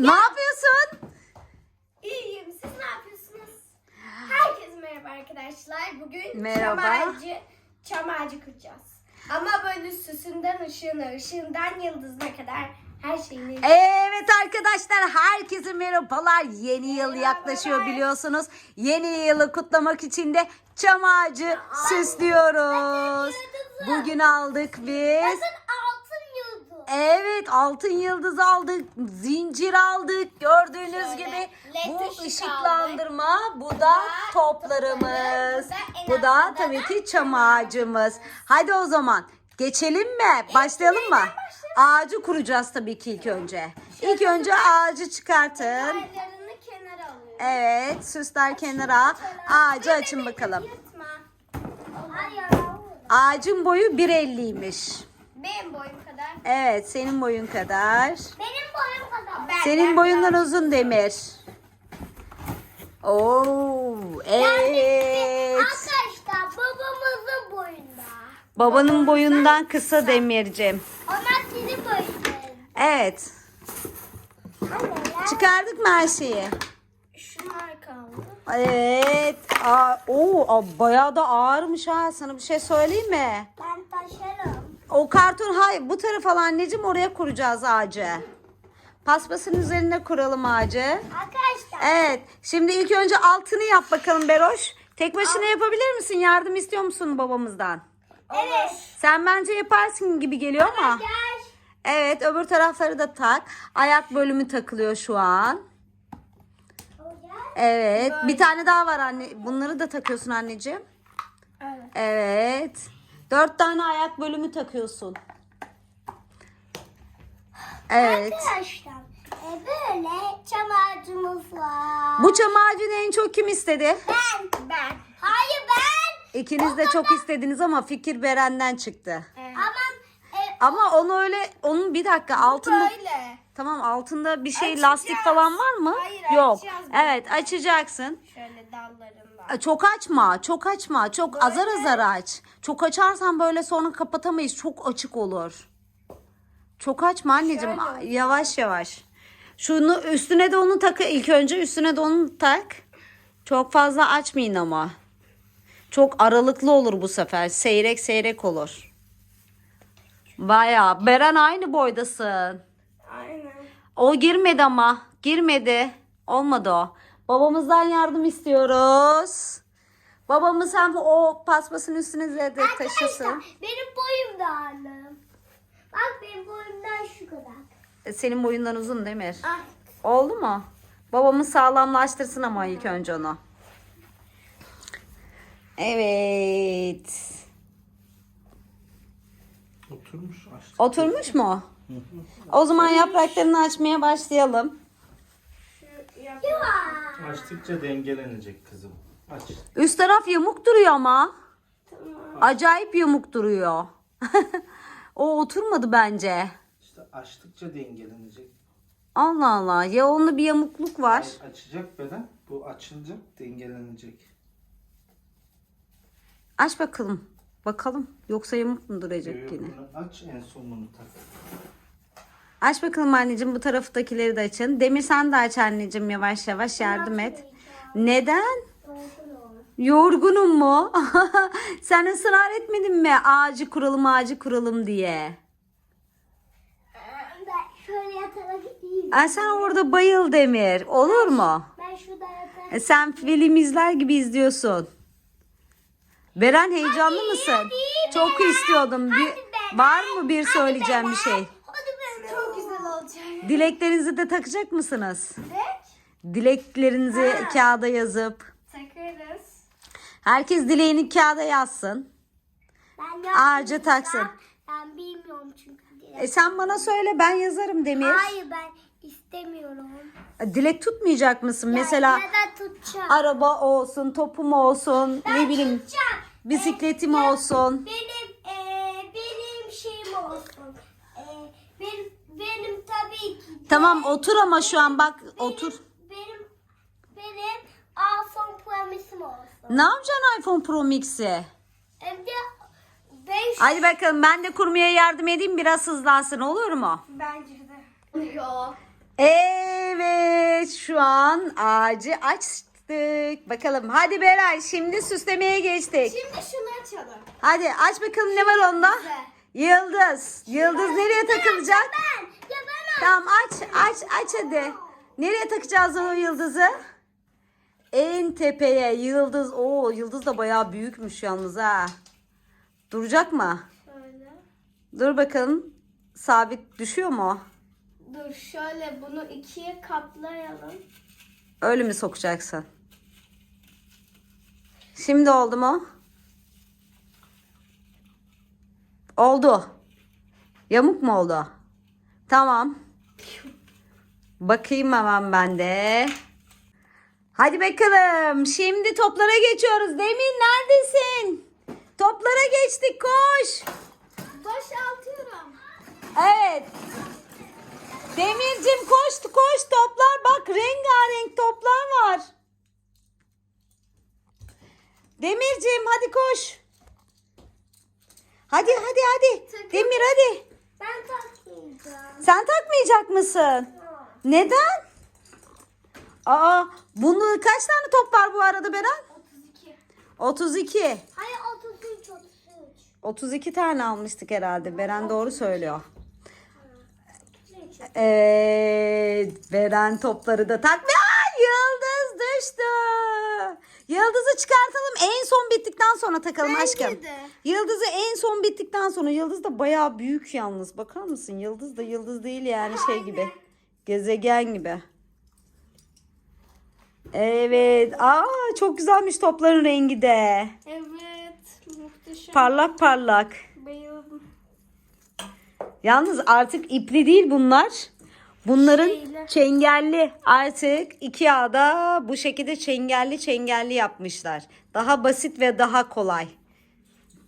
Ne yapıyorsun? İyiyim. Siz ne yapıyorsunuz? Herkese merhaba arkadaşlar. Bugün Merhaba. çam ağacı, çam ağacı kuracağız. Ama böyle süsünden ışığına, ışığından yıldızına kadar her şeyini... Evet arkadaşlar herkese merhabalar. Yeni yıl yaklaşıyor biliyorsunuz. Yeni yılı kutlamak için de çam ağacı süslüyoruz. Bugün aldık biz. Bakın. Evet altın yıldız aldık, zincir aldık. Gördüğünüz Şöyle gibi led bu ışık ışıklandırma, bu da toplarımız. bu da Bu da tabii da ki çam ağacımız. Hadi o zaman geçelim mi? Başlayalım mı? Ağacı kuracağız tabii ki ilk önce. İlk önce ağacı çıkartın. Aylarını kenara alıyorum. Evet, süsler kenara. Ağacı açın bakalım. Yırtma. Hayır. Ağacın boyu 1.50'ymiş. Benim boyum. Evet, senin boyun kadar. Benim boyum kadar. Senin boyundan uzun Demir. Oo, evet. Arkadaşlar babamızın boyunda. Babanın boyundan kısa Demircim. Onlar senin boyunda. Evet. Anneler. Çıkardık mı her şeyi? Şunlar kaldı. Evet. Aa, oo, aa, bayağı da ağırmış ha. Sana bir şey söyleyeyim mi? Ben taşırım. O karton hayır bu tarafa al anneciğim oraya kuracağız ağacı. Paspasın üzerine kuralım ağacı. Arkadaşlar. Evet. Şimdi ilk önce altını yap bakalım Beroş. Tek başına yapabilir misin? Yardım istiyor musun babamızdan? Evet. Sen bence yaparsın gibi geliyor ama. Gel. Evet öbür tarafları da tak. Ayak bölümü takılıyor şu an. Evet. Bir tane daha var anne. Bunları da takıyorsun anneciğim. Evet. Evet. Dört tane ayak bölümü takıyorsun. Evet. Arkadaşlar e, böyle çam ağacımız var. Bu çam ağacını en çok kim istedi? Ben. Ben. Hayır ben. İkiniz de çok istediniz ama fikir Beren'den çıktı. Ama e, Ama onu öyle onun bir dakika altında böyle. Tamam altında bir şey Açacağız. lastik falan var mı? Hayır, Yok. açacağız bunu. Evet açacaksın. Şöyle dallarından. E, Çok açma, çok açma. Çok azar azar aç. Çok açarsan böyle sonra kapatamayız. Çok açık olur. Çok açma anneciğim. Şöyle. Yavaş yavaş. Şunu üstüne de onu tak ilk önce üstüne de onu tak. Çok fazla açmayın ama. Çok aralıklı olur bu sefer. Seyrek seyrek olur. Baya. Beren aynı boydasın. O girmedi ama. Girmedi. Olmadı o. Babamızdan yardım istiyoruz. Babamız hem o paspasın üstüne de taşısın. Arkadaşlar benim boyum da annem. Bak benim boyumdan şu kadar. E, Senin boyundan uzun Demir. Ah. Oldu mu? Babamız sağlamlaştırsın ama ilk önce onu. Evet. Oturmuş açtı. Oturmuş mu? O zaman yapraklarını açmaya başlayalım. Açtıkça dengelenecek kızım. Aç. Üst taraf yamuk duruyor ama. Acayip yamuk duruyor. o oturmadı bence. İşte açtıkça dengelenecek. Allah Allah. Ya onda bir yamukluk var. Açacak beden. Bu açılacak dengelenecek. Aç bakalım. Bakalım. Yoksa yamuk mu duracak Yok, yine? bunu aç en son bunu tak. Aç bakalım anneciğim. Bu taraftakileri de açın. Demir sen de aç anneciğim. Yavaş yavaş yardım et. Neden? Yorgunum mu? sen ısrar etmedin mi? Ağacı kuralım ağacı kuralım diye. Ben şöyle yatarak iyiyim. Ay sen orada bayıl Demir. Olur mu? Ben şurada yatarak. E, Sen film izler gibi izliyorsun. Beren heyecanlı mısın? Çok istiyordum. Bir, var mı bir söyleyeceğim bir şey? Hadi ben çok güzel olacak. Dileklerinizi de takacak mısınız? Evet. Dileklerinizi Ha. kağıda yazıp. Takarız. Herkes dileğini kağıda yazsın. Ben Ağaca taksın. Ben bilmiyorum çünkü. E sen bana söyle ben yazarım Demir. Hayır ben istemiyorum. E, Dilek tutmayacak mısın? Mesela Ya da tutacağım. araba olsun, topum olsun, Ben ne bileyim tutacağım. bisikletim ya olsun. Benim eee benim şeyim olsun. Eee benim benim tabii ki. de- Tamam otur ama şu an bak otur. Benim benim iPhone Pro'm olsun. Ne yapacaksın iPhone Pro Max'i? Hem de 5 Hadi bakalım ben de kurmaya yardım edeyim biraz hızlansın olur mu? bence de. Yok. Evet şu an ağacı açtık. Bakalım hadi Beray şimdi süslemeye geçtik. Şimdi şunu açalım. Hadi aç bakalım ne var onda? Yıldız. Yıldız nereye takılacak? Ben. Ya ben Tamam aç aç aç hadi. Nereye takacağız o yıldızı? En tepeye yıldız. Oo yıldız da bayağı büyükmüş yalnız ha. Duracak mı? Şöyle. Dur bakalım. Sabit düşüyor mu? Dur şöyle bunu ikiye katlayalım. Öyle mi sokacaksın? Şimdi oldu mu? Oldu. Yamuk mu oldu? Tamam. Bakayım hemen ben de. Hadi bakalım. Şimdi toplara geçiyoruz. Demir neredesin? Toplara geçtik koş. Boşaltıyorum. Evet. Demircim koş koş toplar bak rengarenk toplar var. Demircim hadi koş. Hadi hadi hadi. Demir hadi. Ben takmayacağım. Sen takmayacak mısın? Neden? Aa, bunu kaç tane top var bu arada Beren? 32. 32. Hayır 33 33. 32 tane almıştık herhalde. Beren doğru söylüyor. Evet, Beren topları da tak. Aa, yıldız düştü. Yıldızı çıkartalım. En son bittikten sonra takalım Bence aşkım. de. Yıldızı en son bittikten sonra. Yıldız da bayağı büyük yalnız. Bakar mısın? Yıldız da yıldız değil yani şey gibi. Gezegen gibi. Evet. Aa çok güzelmiş topların rengi de. Evet. Muhteşem. Parlak parlak. Bayıldım. Yalnız artık ipli değil bunlar. Bunların Şeyle. çengelli. Artık Ikea'da bu şekilde çengelli çengelli yapmışlar. Daha basit ve daha kolay.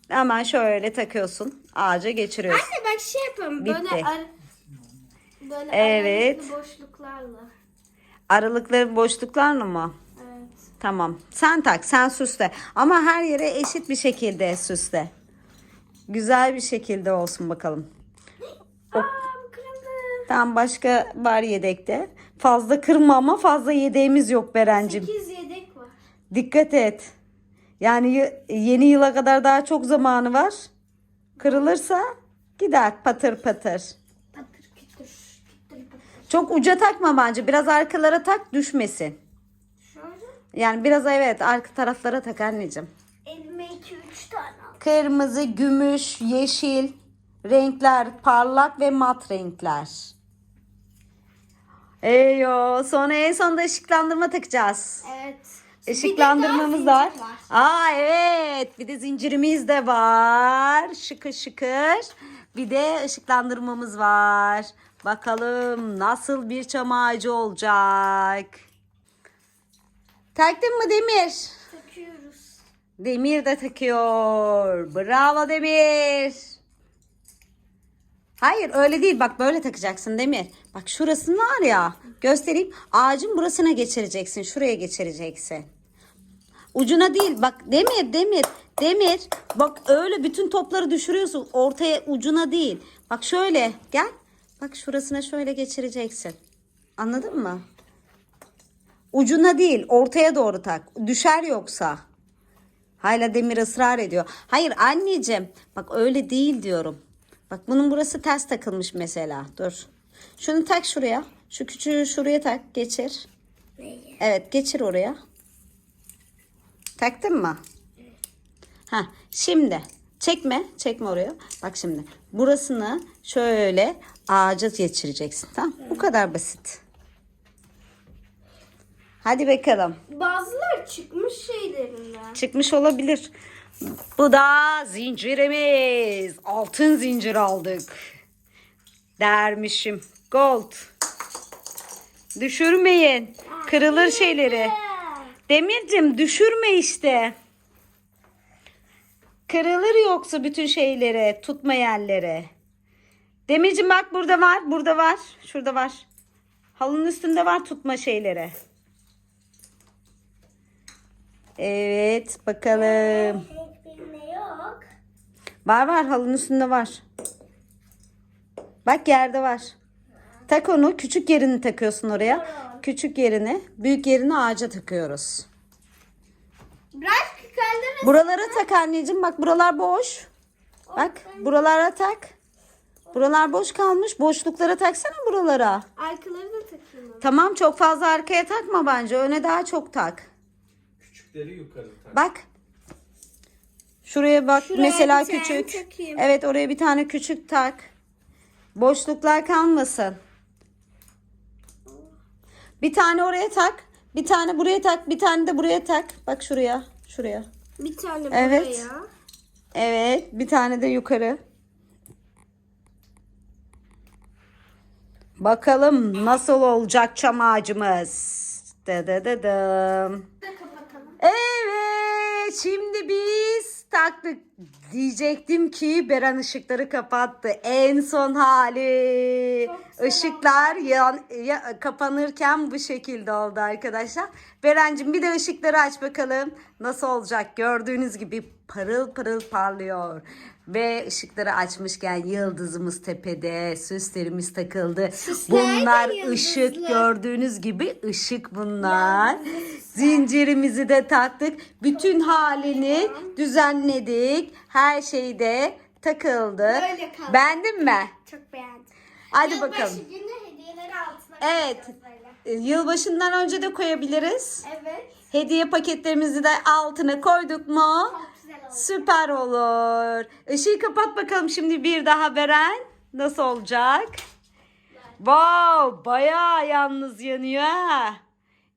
Hemen şöyle takıyorsun. Ağaca geçiriyorsun. Anne bak şey yapalım. Bitti. Böyle ar böyle Evet. boşluklarla. Aralıkları boşluklarla mı? Evet. Tamam. Sen tak, sen süsle. Ama her yere eşit bir şekilde süsle. Güzel bir şekilde olsun bakalım. Tamam başka var yedekte. Fazla kırma ama fazla yedeğimiz yok Berencim. 8 yedek var. Dikkat et. Yani yeni yıla kadar daha çok zamanı var. Kırılırsa gider patır patır. Patır kütür. Kütür patır. Çok uca takma bence. Biraz arkalara tak düşmesin. Şöyle. Yani biraz evet arka taraflara tak anneciğim. Elime 2-3 tane al. Kırmızı, gümüş, yeşil renkler, parlak ve mat renkler. Eyo, sonra en sonunda ışıklandırma takacağız. Evet. Işıklandırmamız var. var. Aa evet, bir de zincirimiz de var. Şıkır şıkır. Bir de ışıklandırmamız var. Bakalım nasıl bir çam ağacı olacak. Taktın mı Demir? Takıyoruz. Demir de takıyor. Bravo Demir. Hayır öyle değil. Bak böyle takacaksın Demir. Bak şurası var ya. Göstereyim. Ağacın burasına geçireceksin. Şuraya geçireceksin. Ucuna değil. Bak Demir, Demir, Demir. Bak öyle bütün topları düşürüyorsun. Ortaya ucuna değil. Bak şöyle gel. Bak şurasına şöyle geçireceksin. Anladın mı? Ucuna değil, ortaya doğru tak. Düşer yoksa. Hala Demir ısrar ediyor. Hayır anneciğim. Bak öyle değil diyorum. Bak bunun burası ters takılmış mesela. Dur. Şunu tak şuraya. Şu küçüğü şuraya tak. Geçir. Evet geçir oraya. Taktın mı? Ha şimdi çekme. Çekme oraya. Bak şimdi. Burasını şöyle ağaca geçireceksin. Tamam Bu kadar basit. Hadi bakalım. Bazıları çıkmış şeylerinden. Çıkmış olabilir. Bu da zincirimiz. Altın zincir aldık. Dermişim. Gold. Düşürmeyin. Kırılır şeyleri. Demircim düşürme işte. Kırılır yoksa bütün şeyleri, tutma yerleri. Demircim bak burada var, burada var, şurada var. Halının üstünde var tutma şeyleri. Evet, bakalım. Var var halının üstünde var. Bak yerde var. Tak onu. Küçük yerini takıyorsun oraya. Küçük yerini. Büyük yerini ağaca takıyoruz. Kaldır. Buralara tak anneciğim. Bak buralar boş. Bak buralara tak. Buralar boş kalmış. Boşluklara taksana buralara. Arkaları da takayım ama. Tamam çok fazla arkaya takma bence. Öne daha çok tak. Küçükleri yukarı tak. Bak. Şuraya bak Şuraya mesela bir tane küçük. takayım. Evet oraya bir tane küçük tak. Boşluklar kalmasın. Bir tane oraya tak. Bir tane buraya tak. Bir tane de buraya tak. Bak şuraya. Şuraya. Bir tane Evet. buraya. Evet. Bir tane de yukarı. Bakalım nasıl olacak çam ağacımız. Dı dım. Da kapatalım. Evet şimdi biz taktık diyecektim ki Beren ışıkları kapattı. En son hali. Işıklar yan, ya- kapanırken bu şekilde oldu arkadaşlar. Berencim bir de ışıkları aç bakalım. Nasıl olacak? Gördüğünüz gibi parıl parıl parlıyor. Ve ışıkları açmışken yıldızımız tepede, süslerimiz takıldı. Süsler Bunlar ışık gördüğünüz gibi ışık bunlar. Zincirimizi de taktık. Bütün halini düzenledik. Her şey de takıldı. Beğendin mi? Çok beğendim. Hadi Yılbaşı bakalım. günü hediyeleri altına Evet. Ee, Yılbaşından önce de koyabiliriz. Evet. Hediye paketlerimizi de altına koyduk mu? Çok güzel oldu. Süper olur. Işığı kapat bakalım şimdi bir daha Beren. Nasıl olacak? Wow, bayağı yalnız yanıyor ha.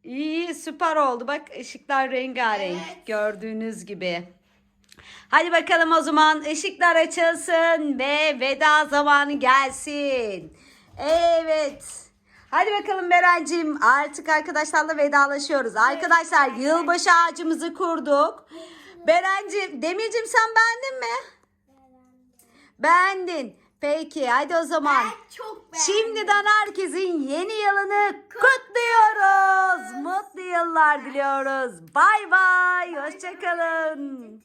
İyi, süper oldu. Bak ışıklar rengarenk Evet. gördüğünüz gibi. Hadi bakalım o zaman ışıklar açılsın ve veda zamanı gelsin. Evet. Hadi bakalım Berencim artık arkadaşlarla vedalaşıyoruz. Arkadaşlar yılbaşı ağacımızı kurduk. Berencim, Demircim sen beğendin mi? Beğendin. Peki hadi o zaman. Ben çok beğendim. Şimdiden herkesin yeni yılını kutluyoruz. Mutlu yıllar diliyoruz. Bay bay. Hoşçakalın.